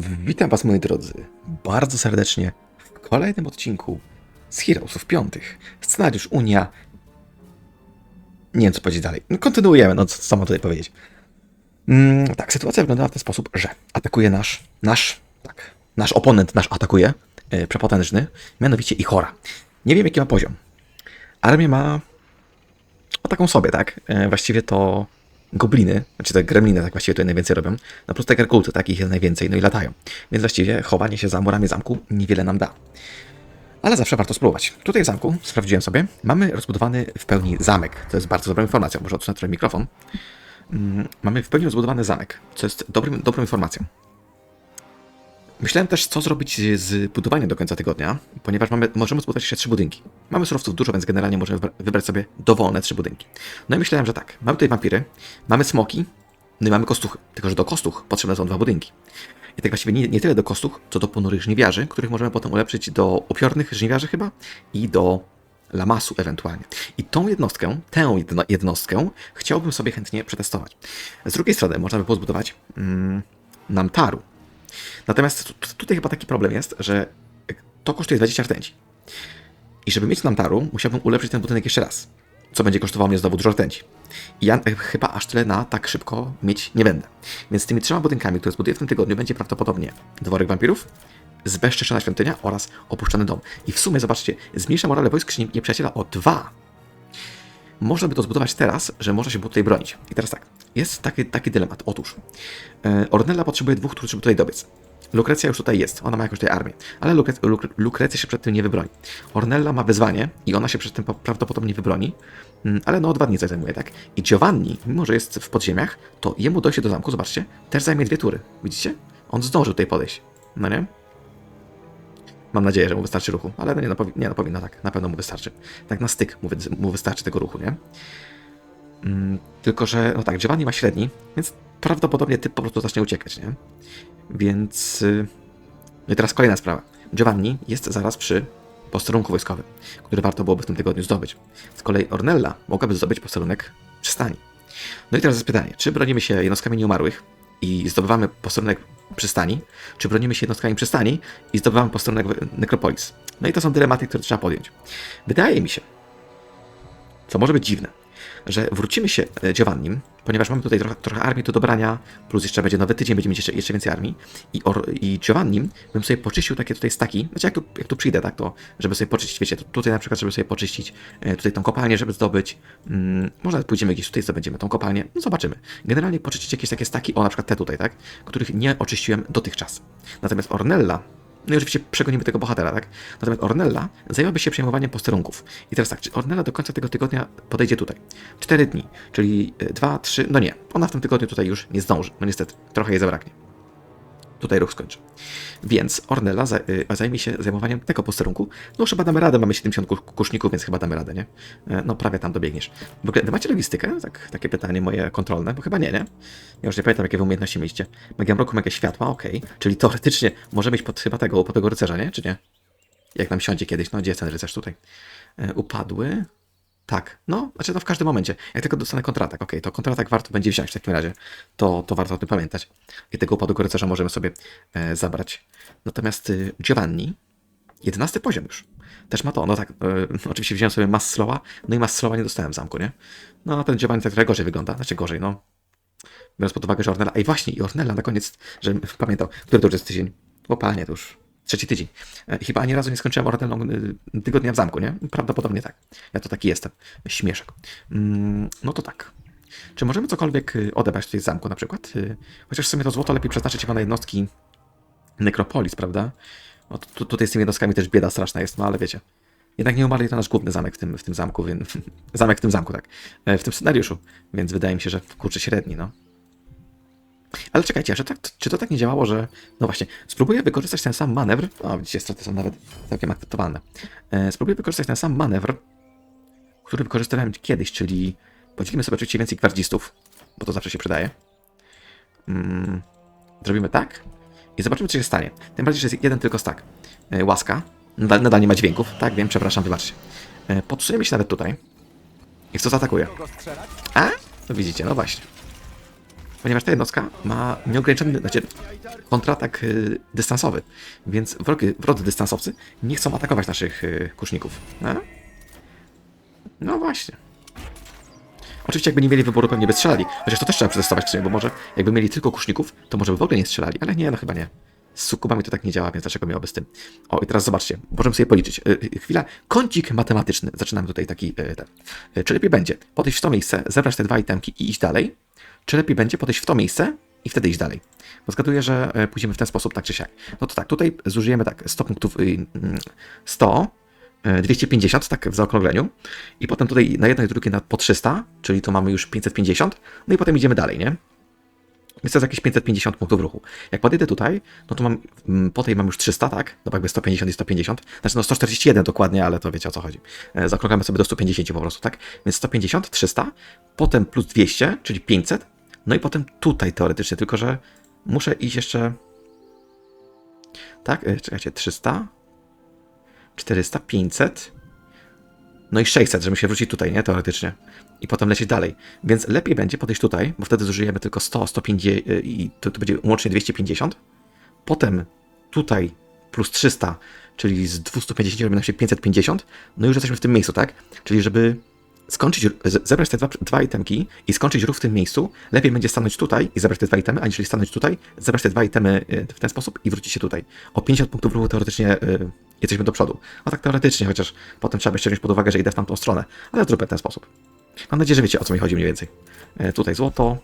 Witam Was, moi drodzy, bardzo serdecznie w kolejnym odcinku z Heroesów Piątych. Scenariusz Unia. Nie wiem, co powiedzieć dalej. No, Kontynuujemy, no co, co mam tutaj powiedzieć. Mm, tak, sytuacja wyglądała w ten sposób, że atakuje nasz, nasz, tak, nasz oponent nasz atakuje, yy, przepotężny, mianowicie Ichora. Nie wiem, jaki ma poziom. Armię ma o taką sobie, tak? E, właściwie to gobliny, znaczy te gremliny tak właściwie tutaj najwięcej robią. No plus te gargulty, takich jest najwięcej, no i latają. Więc właściwie chowanie się za murami zamku niewiele nam da. Ale zawsze warto spróbować. Tutaj w zamku, sprawdziłem sobie, mamy rozbudowany w pełni zamek. To jest bardzo dobra informacja, może odsunę trochę mikrofon. Mm, Mamy w pełni rozbudowany zamek, co jest dobrym, dobrą informacją. Myślałem też, co zrobić z budowaniem do końca tygodnia, ponieważ mamy, możemy zbudować jeszcze trzy budynki. Mamy surowców dużo, więc generalnie możemy wybra- wybrać sobie dowolne trzy budynki. No i myślałem, że tak, mamy tutaj wampiry, mamy smoki, no i mamy kostuchy. Tylko, że do kostuch potrzebne są dwa budynki. I tak właściwie nie, nie tyle do kostuch, co do ponurych żniwiarzy, których możemy potem ulepszyć do upiornych żniwiarzy chyba i do lamasu ewentualnie. I tą jednostkę, tę jedno, jednostkę chciałbym sobie chętnie przetestować. Z drugiej strony można by było zbudować mm, Namtaru. Natomiast tu- tu- tutaj chyba taki problem jest, że to kosztuje 20 rtęci. I żeby mieć Namtaru, musiałbym ulepszyć ten budynek jeszcze raz. Co będzie kosztowało mnie znowu dużo rtęci. I ja e, chyba aż tyle na tak szybko mieć nie będę. Więc z tymi trzema budynkami, które zbuduję w tym tygodniu, będzie prawdopodobnie dworek wampirów, zbezczeszczona świątynia oraz opuszczony dom. I w sumie, zobaczcie, zmniejsza morale wojsk nieprzyjaciela o dwa. Można by to zbudować teraz, że można się było tutaj bronić. I teraz tak, jest taki, taki dylemat. Otóż, e, Ornella potrzebuje dwóch, którzy żeby tutaj dobiec. Lukrecja już tutaj jest, ona ma jakąś tutaj armię, ale Lukre Luk Lukrecja się przed tym nie wybroni. Ornella ma wyzwanie i ona się przed tym po- prawdopodobnie wybroni, mm, ale no dwa dni zajmuje, tak? I Giovanni, mimo że jest w podziemiach, to jemu dojście do zamku, zobaczcie, też zajmie dwie tury. Widzicie? On zdąży tutaj podejść, no nie? Mam nadzieję, że mu wystarczy ruchu, ale no nie, no, nie, no powinno tak, na pewno mu wystarczy. Tak na styk mu, wy mu wystarczy tego ruchu, nie? Mm, tylko, że no tak, Giovanni ma średni, więc prawdopodobnie typ po prostu zacznie uciekać, nie? Więc... y, No i teraz kolejna sprawa. Giovanni jest zaraz przy posterunku wojskowym, który warto byłoby w tym tygodniu zdobyć. Z kolei Ornella mogłaby zdobyć posterunek przystani. No i teraz jest pytanie, czy bronimy się jednostkami nieumarłych i zdobywamy posterunek przystani, czy bronimy się jednostkami przystani i zdobywamy posterunek nekropolis. No i to są dylematy, które trzeba podjąć. Wydaje mi się, co może być dziwne, że wrócimy się e, Giovannim, ponieważ mamy tutaj trochę, trochę armii do dobrania, plus jeszcze będzie nowy tydzień, będziemy mieć jeszcze, jeszcze więcej armii. I, or, I Giovannim bym sobie poczyścił takie tutaj staki, znaczy jak tu, jak tu przyjdę, tak, to żeby sobie poczyścić, wiecie, tu- tutaj na przykład, żeby sobie poczyścić e, tutaj tą kopalnię, żeby zdobyć, mm, może pójdziemy gdzieś tutaj, zdobędziemy tą kopalnię, no zobaczymy. Generalnie poczyścić jakieś takie staki, o na przykład te tutaj, tak, których nie oczyściłem dotychczas. Natomiast Ornella, no i oczywiście przegonimy tego bohatera, tak? Natomiast Ornella zajęłaby się przejmowaniem posterunków. I teraz tak, czy Ornella do końca tego tygodnia podejdzie tutaj? Cztery dni, czyli y, dwa, trzy, no nie. Ona w tym tygodniu tutaj już nie zdąży. No niestety, trochę jej zabraknie. Tutaj ruch skończy. Więc Ornella za, y, zajmie się zajmowaniem tego posterunku. No chyba damy radę, mamy 70 ku- kuszników, więc chyba damy radę, nie? E, No prawie tam dobiegniesz. W ogóle, macie logistykę? Tak, takie pytanie moje kontrolne, bo chyba nie, nie? Ja już nie pamiętam, jakie wy umiejętności mieliście. Magia mroku, magia światła, okej. Czyli teoretycznie możemy iść pod chyba tego, pod tego rycerza, nie? Czy nie? Jak nam siądzie kiedyś, no gdzie jest ten rycerz tutaj? E, upadły? Tak, no, znaczy to w każdym momencie. Jak tylko dostanę kontratak, okej, to kontratak warto będzie wziąć w takim razie. To, to warto o tym pamiętać. I tego upadłego rycerza możemy sobie e, zabrać. Natomiast y, Giovanni, 11 poziom już. Też ma to, no tak, e, oczywiście wziąłem sobie Mass Slowa, no i Mass Slowa nie dostałem w zamku, nie? No, a ten Giovanni tak trochę gorzej wygląda, znaczy gorzej, no. Biorąc pod uwagę, że Ornella, ej właśnie, i Ornella na koniec, że pamiętał, który to już jest tydzień? O panie, to już trzeci tydzień. E, Chyba ani razu nie skończyłem Ornellą y, tygodnia w zamku, nie? Prawdopodobnie tak. Ja to taki jestem. Śmieszek. Mm, no to tak. Czy możemy cokolwiek y, odebrać tutaj z zamku na przykład? Chociaż w sumie to złoto lepiej przeznaczyć chyba na jednostki Nekropolis, prawda? Tu, tu- tutaj z tymi jednostkami też bieda straszna jest, no ale wiecie. Jednak nie umarli to nasz główny zamek w tym, w tym zamku, więc... zamek w tym zamku, tak. E, W tym scenariuszu, więc wydaje mi się, że kurczę średni, no. Ale czekajcie, czy, tak, czy to tak nie działało, że... No właśnie, spróbuję wykorzystać ten sam manewr... O, widzicie, straty są nawet całkiem akceptowalne. E, spróbuję wykorzystać ten sam manewr, który wykorzystywałem kiedyś, czyli podzielimy sobie oczywiście więcej gwardzistów, bo to zawsze się przydaje. Mm, zrobimy tak i zobaczymy, co się stanie. Tym bardziej, że jest jeden tylko stack. E, łaska. Nadal, nadal nie ma dźwięków. Tak, wiem, przepraszam, wybaczcie. E, podsuniemy się nawet tutaj. I kto zaatakuje? A? No widzicie, no właśnie. Ponieważ ta jednostka ma nieograniczony, znaczy kontratak y, dystansowy, więc wrogi, wrodzy dystansowcy nie chcą atakować naszych y, kuszników. No? no właśnie. Oczywiście jakby nie mieli wyboru, pewnie by strzelali. Chociaż to też trzeba przetestować bo może jakby mieli tylko kuszników, to może by w ogóle nie strzelali, ale nie, no chyba nie. Z sukubami to tak nie działa, więc dlaczego miałoby z tym? O, i teraz zobaczcie, możemy sobie policzyć. Yy, chwila, kącik matematyczny. Zaczynamy tutaj taki, yy, ten. Yy, czy lepiej będzie podejść w to miejsce, zebrać te dwa itemki i iść dalej? Czy lepiej będzie podejść w to miejsce i wtedy iść dalej? Bo zgaduję, że yy, pójdziemy w ten sposób, tak czy siak. No to tak, tutaj zużyjemy tak 100 punktów, yy, 100, 250, tak w zaokrągleniu. I potem tutaj na jedno i drugie na po 300, czyli to mamy już 550. No i potem idziemy dalej, nie? Więc to jest jakieś 550 punktów ruchu. Jak podejdę tutaj, no to mam, mm, po tej mam już 300, tak? No jakby 150 i 150. Znaczy no 141 dokładnie, ale to wiecie o co chodzi. E, Zaokrąglamy sobie do 150 po prostu, tak? Więc 150, 300, potem plus 200, czyli 500. No i potem tutaj teoretycznie, tylko że muszę iść jeszcze... Tak? E, Czekajcie, 300, 400, 500, no i 600, żeby się wrócić tutaj, nie? Teoretycznie. I potem lecieć dalej. Więc lepiej będzie podejść tutaj, bo wtedy zużyjemy tylko 100, 150 y, i to, to będzie łącznie 250. Potem tutaj plus 300, czyli z 250 robimy się 550. No i już jesteśmy w tym miejscu, tak? Czyli żeby skończyć, zebrać te dwa, dwa itemki i skończyć ruch w tym miejscu, lepiej będzie stanąć tutaj i zebrać te dwa itemy, aniżeli stanąć tutaj, zebrać te dwa itemy y, w ten sposób i wrócić się tutaj. O 50 punktów ruchu teoretycznie y, jesteśmy do przodu. A tak teoretycznie, chociaż potem trzeba jeszcze wziąć pod uwagę, że idę w tamtą stronę. Ale zróbmy w ten sposób. Mam nadzieję, że wiecie o co mi chodzi mniej więcej. E, tutaj złoto.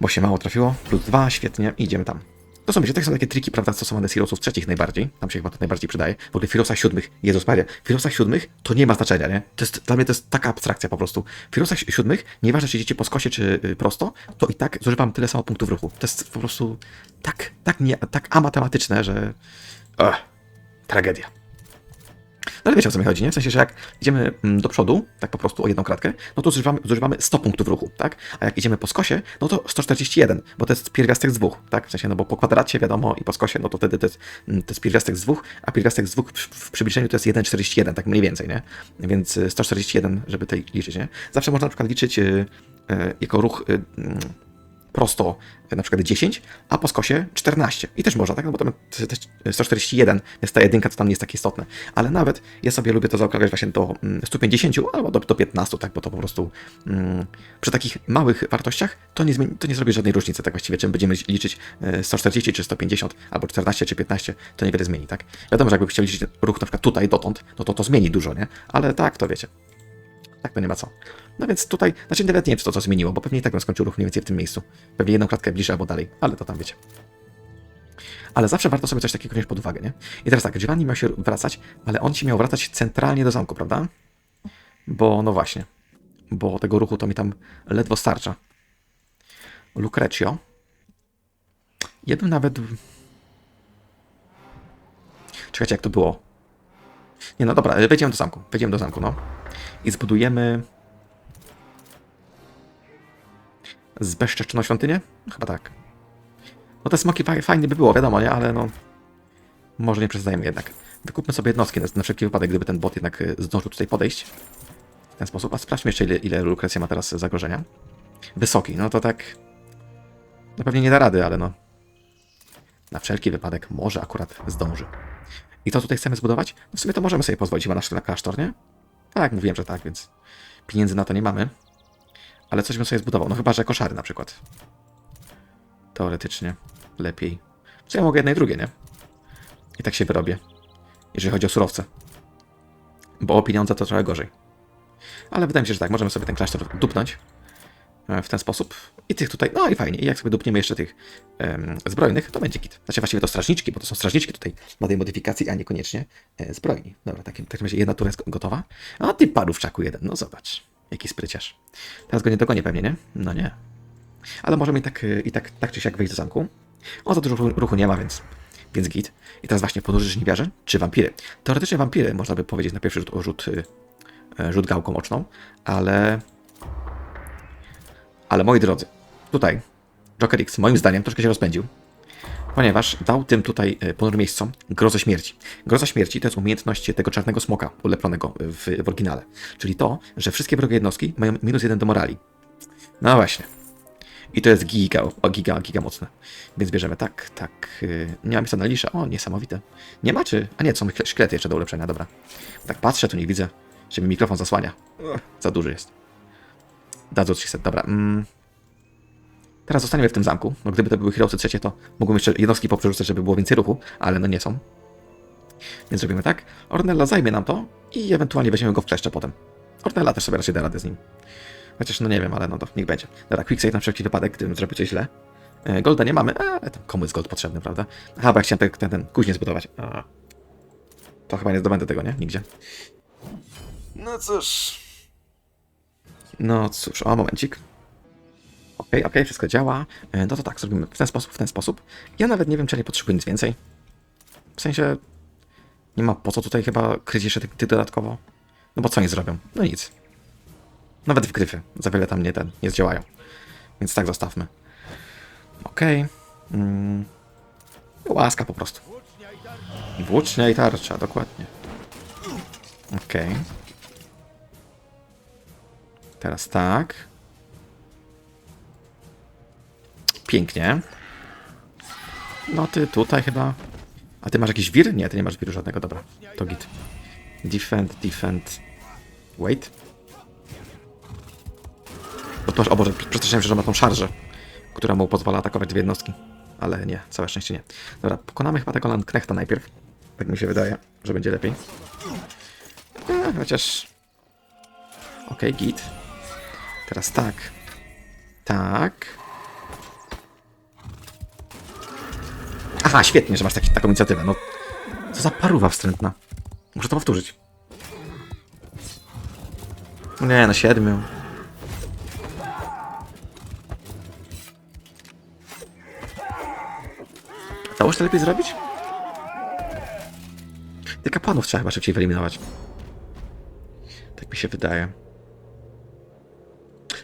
Bo się mało trafiło. Plus dwa, świetnie. Idziemy tam. To są, wiecie, tak są takie triki, prawda, stosowane z Heroesów trzecich najbardziej. Tam się chyba to najbardziej przydaje. W ogóle Heroesach siódmych, Jezus Maria, Heroesach siódmych to nie ma znaczenia, nie? To jest, dla mnie to jest taka abstrakcja po prostu. W Heroesach si- siódmych, nieważne czy idziecie po skosie czy y, prosto, to i tak zużywam tyle samo punktów ruchu. To jest po prostu tak, tak, nie, tak amatematyczne, że... Ugh, tragedia. No ale wiecie o co mi chodzi, nie? W sensie, że jak idziemy mm, do przodu, tak po prostu o jedną kratkę, no to zużywamy, zużywamy 100 punktów ruchu, tak? A jak idziemy po skosie, no to 141, bo to jest pierwiastek z dwóch, tak? W sensie, no bo po kwadracie wiadomo i po skosie, no to wtedy to jest, mm, to jest pierwiastek z dwóch, a pierwiastek z dwóch w, przybliżeniu to jest 1,41, tak mniej więcej, nie? Więc y, 141, żeby tutaj liczyć, nie? Zawsze można na przykład liczyć y, y, jako ruch y, mm, prosto e, na przykład 10, a po skosie 14. I też można, tak? No bo tam też 141, więc ta jedynka to tam nie jest takie istotne. Ale nawet ja sobie lubię to zaokrąglać właśnie do mm, 150 albo do, do 15, tak? Bo to po prostu mm, przy takich małych wartościach to nie, to nie zrobi żadnej różnicy, tak właściwie, czy będziemy liczyć e, 140 czy 150, albo 14 czy 15, to niewiele zmieni, tak? Wiadomo, że jakby chcieli liczyć ruch na przykład tutaj dotąd, no to to zmieni dużo, nie? Ale tak, to wiecie. Tak to nie ma co. No więc tutaj, znaczy nawet nie wiem, czy to co zmieniło, bo pewnie i tak bym skończył ruch mniej więcej w tym miejscu. Pewnie jedną klatkę bliżej albo dalej, ale to tam wiecie. Ale zawsze warto sobie coś takiego wziąć pod uwagę, nie? I teraz tak, Giovanni miał się wracać, ale on się miał wracać centralnie do zamku, prawda? Bo, no właśnie, bo tego ruchu to mi tam ledwo starcza. Lucrecio. Ja bym nawet... Czekajcie, jak to było? Nie, no dobra, wejdziemy do zamku, wejdziemy do zamku, no. I zbudujemy... Zbezczeszczoną świątynię? Chyba tak. No te smoki fa- fajnie by było, wiadomo, nie? Ale no... Może nie przesadzajmy jednak. Wykupmy sobie jednostki na, na wszelki wypadek, gdyby ten bot jednak y, zdążył tutaj podejść. W ten sposób. A sprawdźmy jeszcze, ile, ile Lukrecja ma teraz zagrożenia. Wysoki, no to tak... No pewnie nie da rady, ale no... Na wszelki wypadek może akurat zdąży. I to tutaj chcemy zbudować? No w sumie to możemy sobie pozwolić chyba na klasztor, nie? Tak, mówiłem, że tak, więc pieniędzy na to nie mamy. Ale coś bym sobie zbudował. No chyba, że koszary na przykład. Teoretycznie. Lepiej. Co ja mogę jedno i drugie, nie? I tak się wyrobię. Jeżeli chodzi o surowce. Bo o pieniądze to trochę gorzej. Ale wydaje mi się, że tak, możemy sobie ten klasztor dupnąć. E, W ten sposób. I tych tutaj, no i fajnie. I jak sobie dupniemy jeszcze tych em, zbrojnych, to będzie kit. Znaczy właściwie to strażniczki, bo to są strażniczki tutaj na tej modyfikacji, a niekoniecznie e, zbrojni. Dobra, takim, w takim razie jedna tura jest gotowa. A ty padł w czaku jeden, no zobacz. Jaki spryciarz. Teraz go nie dogonię pewnie, nie? No nie. Ale możemy i tak, e, i tak, tak czy siak wejść do zamku. O, za dużo ruchu- nie ma, więc, więc git. I teraz właśnie ponurzy żniwiarze czy wampiry. Teoretycznie wampiry, można by powiedzieć na pierwszy rzut, rzut, e, rzut gałką oczną, ale... Ale moi drodzy, tutaj Joker X moim zdaniem troszkę się rozpędził, ponieważ dał tym tutaj e, miejscom grozę śmierci. Groza śmierci to jest umiejętność tego czarnego smoka uleplonego w, w oryginale. Czyli to, że wszystkie wrogie jednostki mają minus jeden do morali. No właśnie. I to jest giga, o giga, giga mocne. Więc bierzemy tak, tak. Yy, nie ma miejsca na liszę. O, niesamowite. Nie ma czy? A nie, są szkle- szkielety jeszcze do ulepszenia, dobra. Tak patrzę, tu nie widzę, że mi mikrofon zasłania. Ugh, za duży jest. Dadzą 300, dobra. Mm. Teraz zostaniemy w tym zamku. No gdyby to były Heroesy trzecie, to mógłbym jeszcze jednostki poprzerzucać, żeby było więcej ruchu, ale no nie są. Więc zrobimy tak. Ornella zajmie nam to i ewentualnie weźmiemy go w kleszcze potem. Ornella też sobie raczej da radę z nim. Chociaż no nie wiem, ale no to niech będzie. Dobra, quicksave na wszelki wypadek, gdybym zrobił coś źle. E, Golda nie mamy, ale tam komu jest gold potrzebny, prawda? Aha, bo ja chciałem ten, ten, ten kuźnię zbudować. A. To chyba nie zdobędę tego, nie? Nigdzie. No cóż. No cóż, o momencik. Okej, okej, wszystko działa. E, No to tak, zrobimy w ten sposób, w ten sposób. Ja nawet nie wiem, czy nie potrzebuję nic więcej. W sensie, nie ma po co tutaj chyba kryć jeszcze tych, tych dodatkowo. No bo co oni zrobią? No nic. Nawet w gryfy za wiele tam nie ten, nie zdziałają. Więc tak zostawmy. Okej. Mm. Łaska po prostu. Włócznia i tarcza, dokładnie. Okej. Teraz tak. Pięknie. No ty tutaj chyba... A ty masz jakiś wir? Nie, ty nie masz wiru żadnego, dobra. To git. Defend, defend. Wait. Bo to, o Boże, przestraszyłem się, że ma tą szarżę, która mu pozwala atakować dwie jednostki. Ale nie, całe szczęście nie. Dobra, pokonamy chyba tego Landknechta najpierw. Tak mi się wydaje, że będzie lepiej. E, chociaż... Okej, git. Teraz tak. Tak. Aha, świetnie, że masz taki, taką inicjatywę. No, co za paruwa wstrętna. Muszę to powtórzyć. Nie, no siedmiu. Dało się to lepiej zrobić? Tych kapłanów trzeba chyba szybciej wyeliminować. Tak mi się wydaje.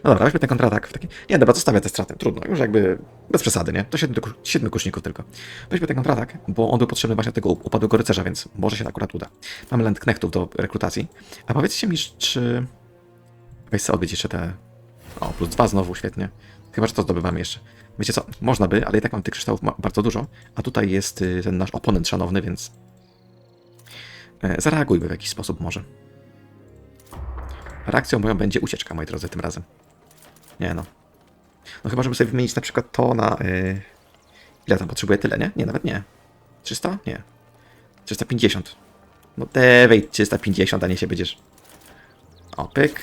No dobra, weźmy ten kontratak. W taki... Nie, dobra, zostawię te straty. Trudno, już jakby bez przesady, nie? To siedmiu, siedmiu kuszników tylko. Weźmy ten kontratak, bo on był potrzebny właśnie tego upadłego rycerza, więc może się akurat uda. Mamy landknechtów do rekrutacji. A powiedzcie mi, czy... Weź sobie odbyć jeszcze te... O, plus dwa znowu, świetnie. Chyba, że to zdobywamy jeszcze. Wiecie co, można by, ale i tak mam tych kryształów bardzo dużo, a tutaj jest y, ten nasz oponent szanowny, więc... E, zareagujmy w jakiś sposób może. Reakcją moją będzie ucieczka, moi drodzy, tym razem. Nie no. No chyba, żeby sobie wymienić na przykład to na... y, Ile tam potrzebuję? Tyle, nie? Nie, nawet nie. 300? Nie. 350. No dewej 350, a nie się będziesz... O, pyk.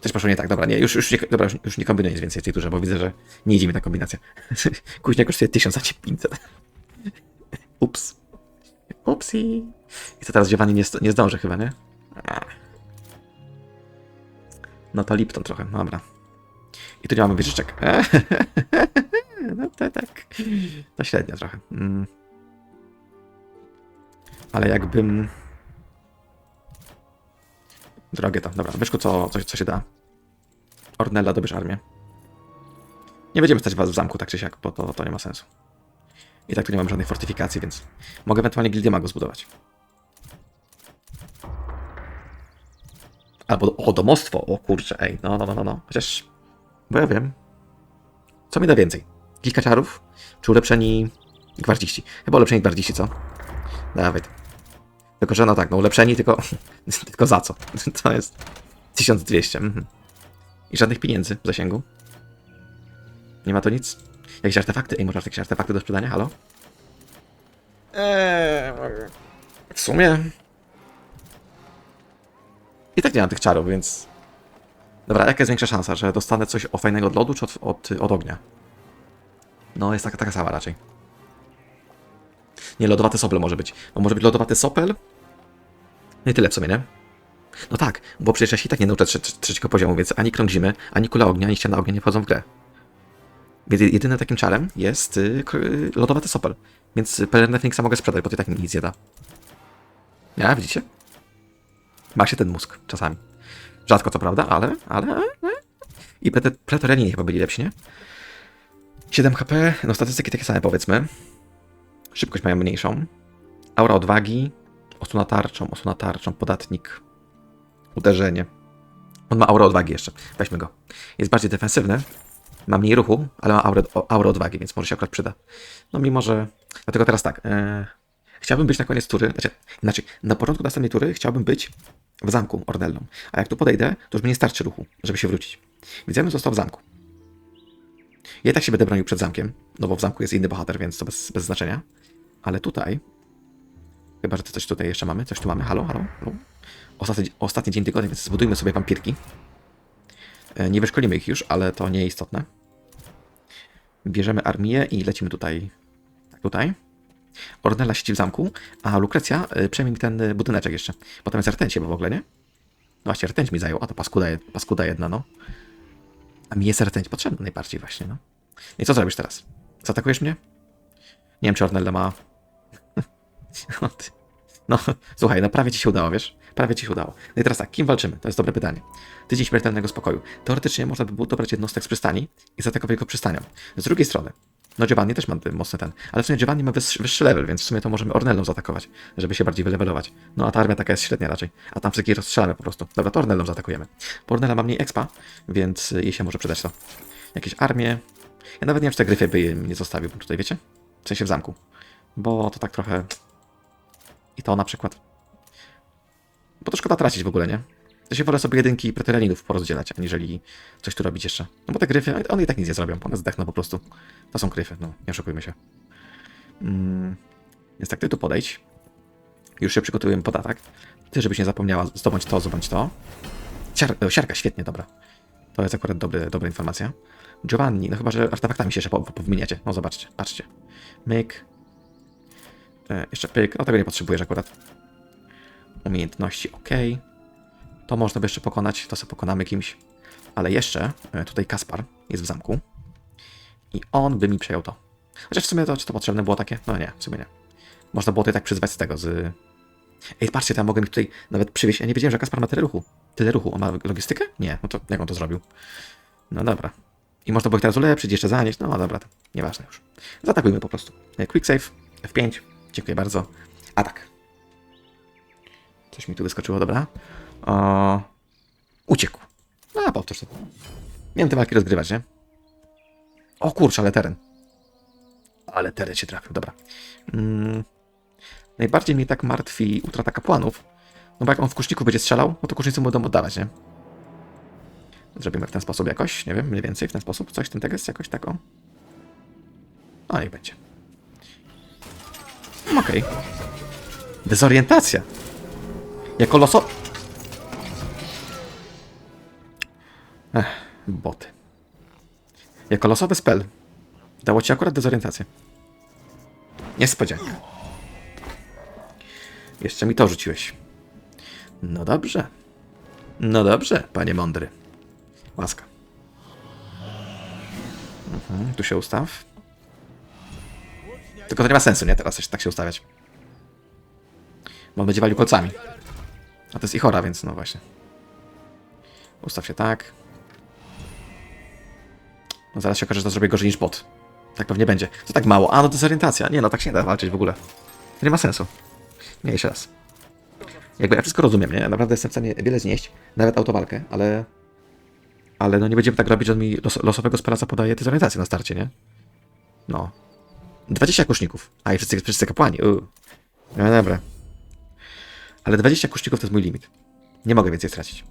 Coś poszło nie tak, dobra, nie, już, już, nie, dobra, już, już nie kombinuję nic więcej w tej turze, bo widzę, że nie idzie mi ta kombinacja. Kuźnia kosztuje 1000, a cię 500. Ups. Upsi. I co teraz Giovanni nie, nie zdąży chyba, nie? A. No to Lipton trochę, dobra. I tu nie mamy wieżyczek. no to tak. To średnio trochę. Mm. Ale jakbym... Drogie to. Dobra, wyszku co, co, co się da. Ornella, dobierz armię. Nie będziemy stać was w zamku tak czy siak, bo to, to nie ma sensu. I tak tu nie mamy żadnej fortyfikacji, więc mogę ewentualnie gildię magów zbudować. Albo, o, domostwo, o kurczę, ej, no, no, no, no, no. Chociaż, bo ja wiem. Co mi da więcej? Kilka czarów? Czy ulepszeni gwardziści? Chyba ulepszeni gwardziści, co? Dawid. Tylko, że no tak, no ulepszeni, tylko, tylko za co? To jest 1200. Mhm. I żadnych pieniędzy w zasięgu. Nie ma to nic? Jakieś artefakty? Ej, może jakieś artefakty do sprzedania? Halo? Eee, w sumie... I tak nie mam tych czarów, więc... Dobra, jaka jest większa szansa, że dostanę coś o fajnego od lodu, czy od, od, od ognia? No, jest taka, taka sama raczej. Nie, lodowaty sopel może być. Bo może być lodowaty sopel? No i tyle w sumie, nie? No tak, bo przecież ja się i tak nie nauczę trze trze trzeciego poziomu, więc ani krąg zimy, ani kula ognia, ani ściana ognia nie wchodzą w grę. Więc jedynym takim czarem jest y, y, lodowaty sopel. Więc pelerynę Phoenixa mogę sprzedać, bo to i tak nic nie da. Ja, widzicie? Ma się ten mózg czasami. Rzadko co prawda, ale, ale... I pretorianie chyba byli lepsi, nie? 7 HP, no statystyki takie same powiedzmy. Szybkość mają mniejszą. Aura odwagi, osłona tarczą, osłona tarczą, podatnik, uderzenie. On ma aurę odwagi jeszcze. Weźmy go. Jest bardziej defensywny. Ma mniej ruchu, ale ma aurę, aurę odwagi, więc może się akurat przyda. No mimo, że... Dlatego teraz tak. E... Chciałbym być na koniec tury, znaczy na początku następnej tury chciałbym być w zamku Ornellą. A jak tu podejdę, to już mi nie starczy ruchu, żeby się wrócić. Więc ja bym został w zamku. Ja tak się będę bronił przed zamkiem, no bo w zamku jest inny bohater, więc to bez, bez znaczenia. Ale tutaj, chyba, że coś tutaj jeszcze mamy, coś tu mamy, halo, halo, halo. Ostatni, ostatni dzień tygodnia, więc zbudujmy sobie wampirki. E, Nie wyszkolimy ich już, ale to nie istotne. Bierzemy armię i lecimy tutaj. Tak, tutaj. Ornella siedzi w zamku, a Lukrecja y, przejmie mi ten y, budyneczek jeszcze. Potem jest rtęć bo w ogóle, nie? No właśnie, rtęć mi zajął, a to paskuda, paskuda jedna, no. A mi jest rtęć potrzebna najbardziej właśnie, no. I co zrobisz teraz? Zaatakujesz mnie? Nie wiem, czy Ornella ma... No, no, słuchaj, no prawie ci się udało, wiesz? Prawie ci się udało. No i teraz tak, kim walczymy? To jest dobre pytanie. Tydzień śmiertelnego spokoju. Teoretycznie można by było dobrać jednostek z przystani i zaatakować go przystanią. Z drugiej strony, no Giovanni też ma mocny ten, ale w sumie Giovanni ma wyższy, wyższy level, więc w sumie to możemy Ornellą zaatakować, żeby się bardziej wylevelować. No a ta armia taka jest średnia raczej, a tam wszystkich rozstrzelamy po prostu. Dobra, to Ornellą zaatakujemy. Bo Ornella ma mniej expa, więc y, jej się może przydać to. Jakieś armie. Ja nawet nie wiem, czy te gryfy by nie zostawił tutaj, wiecie? W sensie w zamku. Bo to tak trochę... I to na przykład. Bo to szkoda tracić w ogóle, nie? To się wolę sobie jedynki preterianinów porozdzielać, aniżeli coś tu robić jeszcze. No bo te gryfy, one i tak nic nie zrobią, one zdechną po prostu. To są gryfy, no, nie oszukujmy się. Mm, więc tak, ty tu podejdź. Już się przygotowujemy pod atak. Ty, żebyś nie zapomniała zdobądź to, zdobądź to. Siar o, siarka, świetnie, dobra. To jest akurat dobry, dobra informacja. Giovanni, no chyba, że artefaktami się jeszcze po- powymieniacie. No zobaczcie, patrzcie. Myk. E, jeszcze pyk, no tego nie potrzebujesz akurat. Umiejętności, ok. To można by jeszcze pokonać, to sobie pokonamy kimś. Ale jeszcze e, tutaj Kaspar jest w zamku. I on by mi przejął to. Chociaż w sumie to, czy to potrzebne było takie? No nie, w sumie nie. Można było to i tak przyzwać z tego, z... Ej, patrzcie, tam mogę mi tutaj nawet przywieźć. Ja nie wiedziałem, że Kaspar ma tyle ruchu. Tyle ruchu. On ma logistykę? Nie, no to jak on to zrobił? No dobra. I można było ich teraz ulepszyć, jeszcze zanieść. No dobra, nieważne już. Zaatakujmy po prostu. E, Quick save, F5. Dziękuję bardzo. Atak. Coś mi tu wyskoczyło, dobra. O... Uciekł. No, a powtórz to. Miałem te walki rozgrywać, nie? O kurczę, ale teren. Ale teren się trafił, dobra. Mm. Najbardziej mnie tak martwi utrata kapłanów. No bo jak on w kuszniku będzie strzelał, no to kusznicy mu będą oddawać, nie? Zrobimy w ten sposób jakoś, nie wiem, mniej więcej w ten sposób. Coś ten tekst jakoś tak o. No niech będzie. Mm, Okej. Dezorientacja. Jako loso... Ech, boty. Jako losowy spell dało ci akurat dezorientację. Niespodzianka. Jeszcze mi to rzuciłeś. No dobrze. No dobrze, panie mądry. Łaska. Mhm, tu się ustaw. Tylko to nie ma sensu, nie? Teraz tak się ustawiać. Bo on będzie walił kolcami. A to jest Ichora, więc no właśnie. Ustaw się tak. No zaraz się okaże, że to zrobię gorzej niż bot. Tak pewnie będzie. To tak mało. A, no dezorientacja. Nie, no tak się nie da walczyć w ogóle. To nie ma sensu. Nie, jeszcze raz. Jakby ja wszystko rozumiem, nie? Naprawdę jestem w stanie wiele znieść. Nawet autowalkę, ale... Ale no nie będziemy tak robić, że on mi los losowego spelaca podaje dezorientację na starcie, nie? No. 20 kuszników. A i wszyscy, wszyscy kapłani. Uu. No dobra. Ale 20 kuszników to jest mój limit. Nie mogę więcej stracić.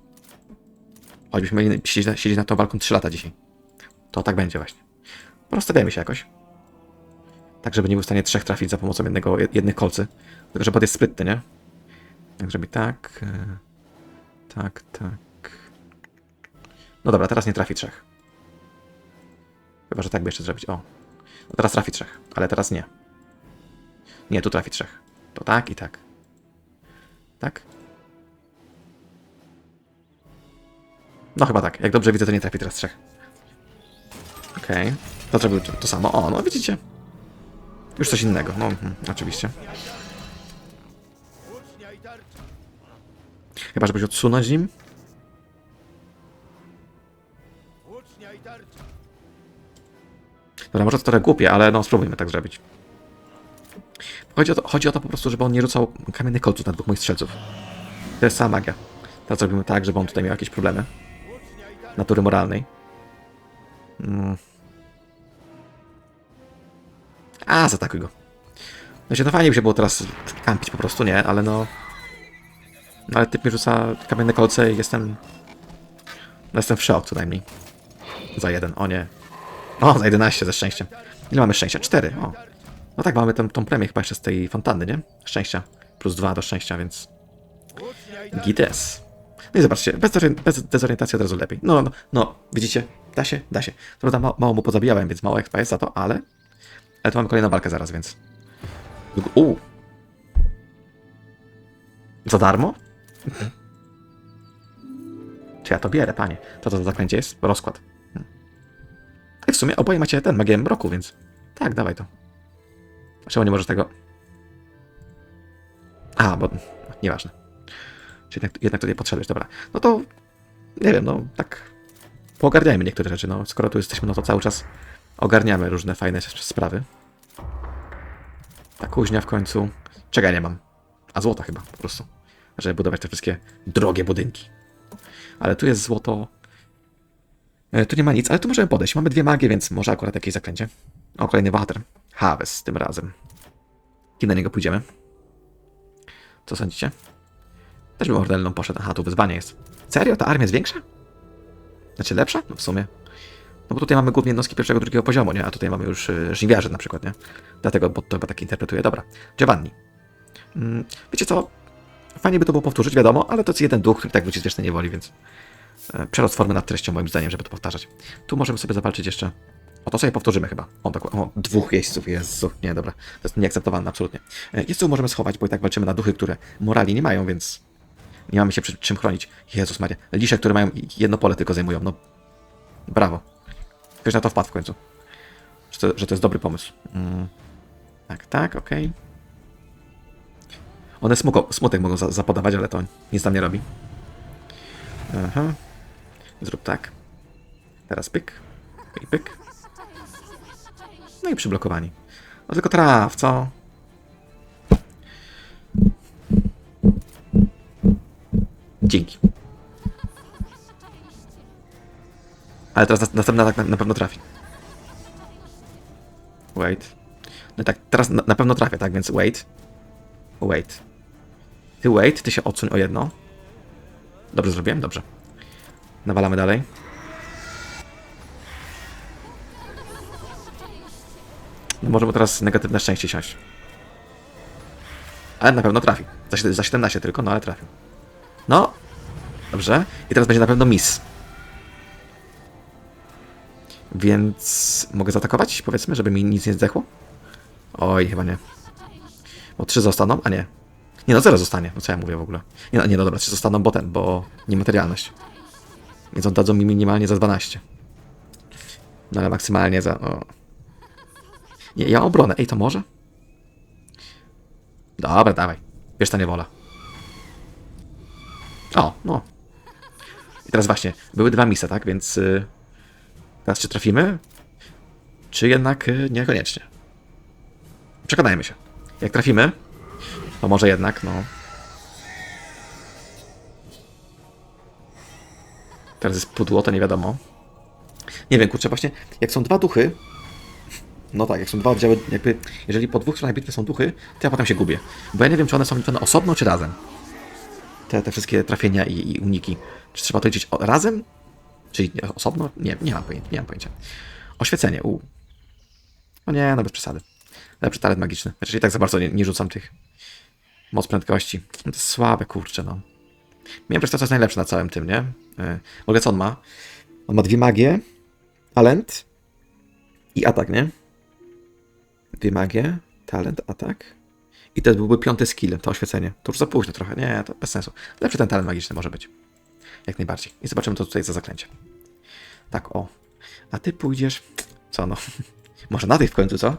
Choćbyśmy mieli na, siedzieć na tą walką 3 lata dzisiaj. To tak będzie właśnie. Rozstawiamy się jakoś. Tak, żeby nie był w stanie trzech trafić za pomocą jednego, jednych kolcy. Tylko, że bot jest sprytny, nie? Jak zrobić tak... e, Tak, tak... No dobra, teraz nie trafi trzech. Chyba, że tak by jeszcze zrobić. O. No teraz trafi trzech, ale teraz nie. Nie, tu trafi trzech. To tak i tak. Tak? No chyba tak. Jak dobrze widzę, to nie trafi teraz trzech. Okej. To zrobił to, to samo. O, no widzicie. Już coś innego. No, mhm, oczywiście. Chyba, żebyś odsunąć nim. Dobra, może to trochę głupie, ale no spróbujmy tak zrobić. Chodzi o to, chodzi o to po prostu, żeby on nie rzucał kamiennych kolców na dwóch moich strzelców. To jest sama magia. Teraz zrobimy tak, żeby on tutaj miał jakieś problemy. natury moralnej. Mm. A, zaatakuj go. No się to fajnie by się było teraz kampić po prostu, nie? Ale no... no ale typ mi rzuca kamienne kolce i jestem... No jestem w szok co najmniej. Za jeden, o nie. O, za 11 ze szczęściem. Ile mamy szczęścia? 4, o. No tak, mamy tą, tą premię chyba jeszcze z tej fontanny, nie? Szczęścia. Plus 2 do szczęścia, więc... Gites. No i zobaczcie, bez, bez dezorientacji od razu lepiej. No, no, no, widzicie? Da się, da się. Prawda ma, mało mu pozabijałem, więc mało expa jest za to, ale... Ale tu mamy kolejną walkę zaraz, więc... U. Za darmo? Czy ja to bierę, panie? To co to zaklęcie jest? Rozkład. Hmm. I w sumie oboje macie ten, magię mroku, więc... Tak, dawaj to. Czemu nie możesz tego... A, bo... Nieważne. Czy jednak, jednak tutaj podszedłeś, dobra. No to... Nie wiem, no tak... Poogarniajmy niektóre rzeczy, no. Skoro tu jesteśmy, no to cały czas ogarniamy różne fajne sprawy. Ta kuźnia w końcu. Czego nie mam? A złota chyba, po prostu. Żeby budować te wszystkie drogie budynki. Ale tu jest złoto. E, tu nie ma nic, ale tu możemy podejść. Mamy dwie magie, więc może akurat jakieś zaklęcie. O, kolejny water. Harvest tym razem. Kim na niego pójdziemy? Co sądzicie? Też bym Ordelną poszedł. Aha, tu wyzwanie jest. Serio? Ta armia jest większa? Znaczy lepsza? No w sumie. No bo tutaj mamy głównie jednostki pierwszego, drugiego poziomu, nie? A tutaj mamy już y, żniwiarzy na przykład, nie? Dlatego, bo to chyba tak interpretuję. Dobra. Giovanni. Mm, wiecie co? Fajnie by to było powtórzyć, wiadomo, ale to jest jeden duch, który tak wróci z wiecznej niewoli, więc e, przerost formy nad treścią moim zdaniem, żeby to powtarzać. Tu możemy sobie zawalczyć jeszcze. O, to sobie powtórzymy chyba. O, tak, o dwóch jeźdźców, Jezu. Nie, dobra. To jest nieakceptowalne, absolutnie. E, Jeźdźców możemy schować, bo i tak walczymy na duchy, które morali nie mają, więc nie mamy się przed czym chronić. Jezus Maria. Lisze, które mają jedno pole tylko zajmują, no. Brawo. Ktoś na to wpadł w końcu. Że to, że to jest dobry pomysł. Mm. Tak, tak, okej. One smuko, smutek mogą za, zapodawać, ale to nic tam nie robi. Aha. Zrób tak. Teraz pyk. I pyk. No i przyblokowani. No tylko traf, co? Dzięki. Ale teraz nas- następna atak na, pewno trafi. Wait. No tak, teraz na, na pewno trafię, tak? Więc wait. Wait. Ty wait, ty się odsuń o jedno. Dobrze zrobiłem? Dobrze. Nawalamy dalej. No może mu teraz negatywne szczęście siąść. Ale na pewno trafi. Za, za 17 tylko, no ale trafił. No. Dobrze. I teraz będzie na pewno miss. Więc mogę zaatakować, powiedzmy, żeby mi nic nie zdechło? Oj, chyba nie. Bo trzy zostaną, a nie. Nie no, zero zostanie. No co ja mówię w ogóle? Nie, no, nie no dobra, trzy zostaną, bo ten, bo niematerialność. Więc oddadzą mi minimalnie za 12. No ale maksymalnie za... O. Nie, ja obronę. Ej, to może? Dobra, dawaj. Wiesz ta niewola. O, no. I teraz właśnie, były dwa misy, tak? Więc... y, Teraz czy trafimy? Czy jednak y, niekoniecznie? Przekonajmy się. Jak trafimy, to może jednak, no. Teraz jest pudło, to nie wiadomo. Nie wiem, kurczę, właśnie jak są dwa duchy, no tak, jak są dwa oddziały, jakby, jeżeli po dwóch stronach bitwy są duchy, to ja potem się gubię. Bo ja nie wiem, czy one są liczone osobno, czy razem. Te, te wszystkie trafienia i, i uniki. Czy trzeba to liczyć razem? Czyli osobno? Nie, nie mam pojęcia. Nie mam pojęcia. Oświecenie, u. No nie, no bez przesady. Lepszy talent magiczny. Znaczy i tak za bardzo nie, nie rzucam tych moc prędkości. No to słabe, kurczę, no. Miałem przecież to, co jest najlepsze na całym tym, nie? Yy, w ogóle co on ma? On ma dwie magie, talent i atak, nie? Dwie magie, talent, atak. I to byłby piąty skill, to oświecenie. To już za późno trochę, nie, to bez sensu. Lepszy ten talent magiczny może być. Jak najbardziej. I zobaczymy, co tutaj za zaklęcie. Tak, o. A ty pójdziesz. Co no? Może na tej w końcu, co?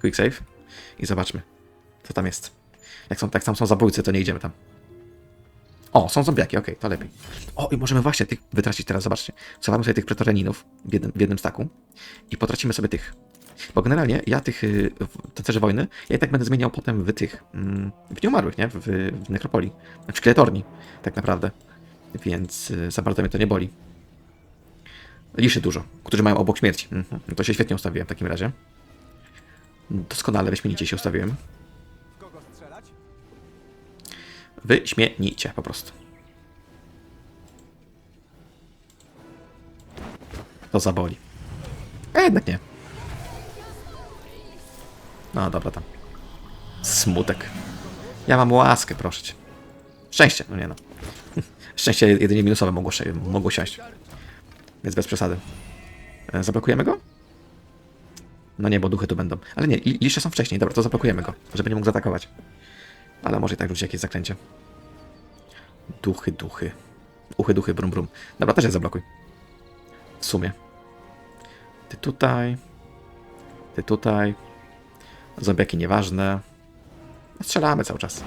Quick save. I zobaczmy, co tam jest. Jak są, tak tam są zabójcy, to nie idziemy tam. O, są zombiaki, okej, to lepiej. O, i możemy właśnie tych wytracić teraz, zobaczcie. Schowamy sobie tych pretoreninów w jednym, w jednym staku i potracimy sobie tych. Bo generalnie ja tych y, tancerzy wojny, ja i tak będę zmieniał potem w tych, mm, w nieumarłych, nie? W, w nekropolii, w szkieletorni, tak naprawdę. Więc y, za bardzo mnie to nie boli. Liszy dużo, którzy mają obok śmierci. Mhm. To się świetnie ustawiłem w takim razie. Doskonale, wyśmienicie się ustawiłem. Wyśmienicie po prostu. To zaboli. A jednak nie. No dobra tam. Smutek. Ja mam łaskę, proszę cię. Szczęście, no nie no. Szczęście jedynie minusowe mogło, mogło siąść. Więc bez przesady. E, Zablokujemy go? No nie, bo duchy tu będą. Ale nie, li- liście są wcześniej. Dobra, to zablokujemy go, żeby nie mógł zaatakować. Ale może i tak rzucić jakieś zaklęcie. Duchy, duchy. Uchy, duchy, brum, brum. Dobra, też je zablokuj. W sumie. Ty tutaj. Ty tutaj. Zombiaki nieważne. Strzelamy cały czas.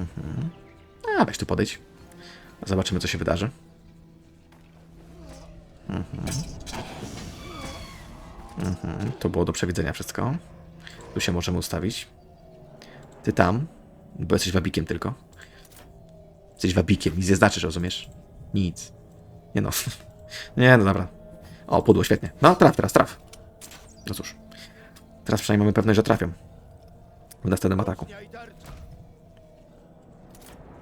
Mhm. A, weź tu podejdź. Zobaczymy, co się wydarzy. Mhm. Mhm. To było do przewidzenia wszystko. Tu się możemy ustawić. Ty tam, bo jesteś wabikiem tylko. Jesteś wabikiem, nic nie znaczysz, rozumiesz? Nic. Nie no. Nie no, dobra. O, pudło, świetnie. No, traf teraz, traf. No cóż. Teraz przynajmniej mamy pewność, że trafią. W następnym ataku.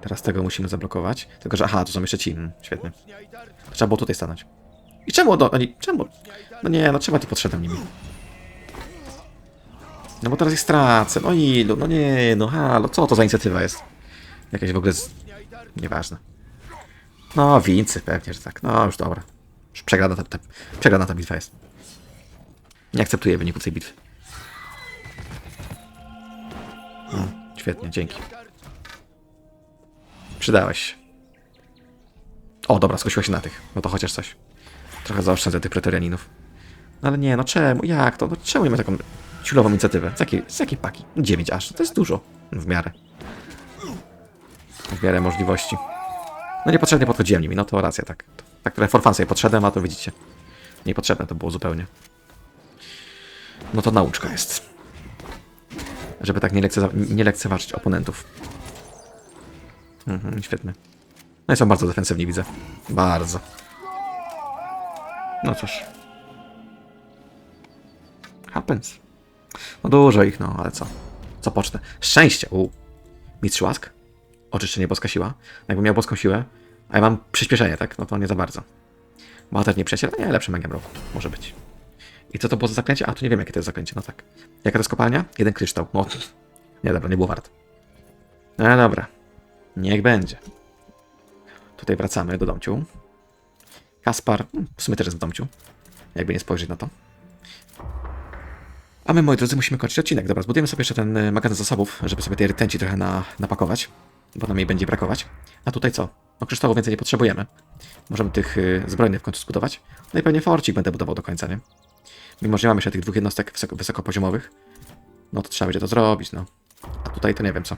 Teraz tego musimy zablokować. Tylko, że aha, tu są jeszcze ci. Mm, świetnie. Trzeba było tutaj stanąć. I czemu do, oni, czemu? No nie, no trzeba tu podszedłem nimi. No bo teraz ich stracę. No ilu, no nie, no halo, co to za inicjatywa jest? Jakaś w ogóle z... Nieważne. No, wincy pewnie, że tak. No, już dobra. Już przegrana ta, ta, przegrana ta bitwa jest. Nie akceptuję wyniku tej bitwy. Mm, świetnie, dzięki. Przydałeś. O, dobra, skusiła się na tych. No to chociaż coś. Trochę zaoszczędzę tych pretorianinów. No ale nie, no czemu? Jak to? No czemu nie ma taką ciulową inicjatywę? Z jakiej, z jakiej paki? 9 aż. To jest dużo. W miarę. W miarę możliwości. No niepotrzebnie podchodziłem nimi, no to racja, tak. Tak trochę for fun sobie podszedłem, a to widzicie. Niepotrzebne to było zupełnie. No to nauczka jest. Żeby tak nie, lekce- nie lekceważyć oponentów. Mhm, świetnie. No i są bardzo defensywni, widzę. Bardzo. No cóż. Happens. No dużo ich, no, ale co? Co pocznę? Szczęście! U. Mistrz łask? Oczyszczenie boska siła. Jakbym miał boską siłę, a ja mam przyspieszenie, tak? No to nie za bardzo. Bohater nie przyjaciel? Nie, lepszy magiem roku. Może być. I co to było za zaklęcie? A, tu nie wiem, jakie to jest zaklęcie. No tak. Jaka to jest kopalnia? Jeden kryształ. No. Nie, dobra, nie było wart. No dobra. Niech będzie. Tutaj wracamy do domciu. Kaspar, hmm, w sumie też jest w domciu. Jakby nie spojrzeć na to. A my, moi drodzy, musimy kończyć odcinek. Dobra, zbudujemy sobie jeszcze ten y, magazyn zasobów, żeby sobie tej rtenci trochę na, napakować, bo nam jej będzie brakować. A tutaj co? No kryształu więcej nie potrzebujemy. Możemy tych y, zbrojnych w końcu zbudować. No i pewnie forcik będę budował do końca, nie? Mimo, że nie mamy jeszcze tych dwóch jednostek wysoko, wysokopoziomowych, no to trzeba będzie to zrobić, no. A tutaj to nie wiem co.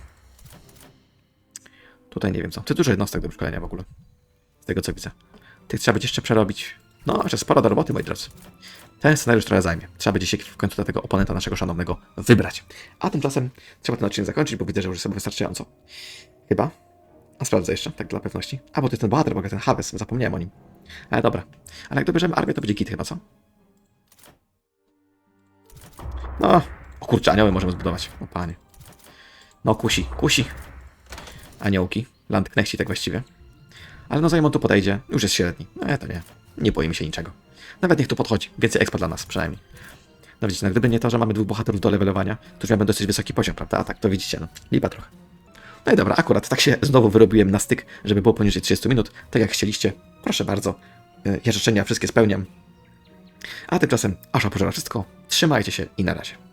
Tutaj nie wiem co. To dużo jednostek do szkolenia w ogóle. Z tego co widzę. Tych trzeba będzie jeszcze przerobić. No, jeszcze sporo do roboty, moi drodzy. Ten scenariusz trochę zajmie. Trzeba będzie się w końcu do tego oponenta naszego szanownego wybrać. A tymczasem trzeba ten odcinek zakończyć, bo widzę, że już chyba wystarczająco. Chyba. A sprawdzę jeszcze, tak dla pewności. A, bo to jest ten bohater, bo ten Hades, zapomniałem o nim. Ale dobra. Ale jak dobierzemy armię, to będzie kit chyba, co? No, o kurczę, anioły możemy zbudować. O panie. No, kusi, kusi. Aniołki, landknechci tak właściwie. Ale no zanim on tu podejdzie, już jest średni. No ja to nie. Nie boimy się niczego. Nawet niech tu podchodzi. Więcej expa dla nas przynajmniej. No widzicie, no gdyby nie to, że mamy dwóch bohaterów do levelowania, to już miałbym dosyć wysoki poziom, prawda? A tak to widzicie, no. Lipa trochę. No i dobra, akurat tak się znowu wyrobiłem na styk, żeby było poniżej 30 minut, tak jak chcieliście. Proszę bardzo. Y, Ja życzenia wszystkie spełniam. A tymczasem Asza pożera wszystko. Trzymajcie się i na razie.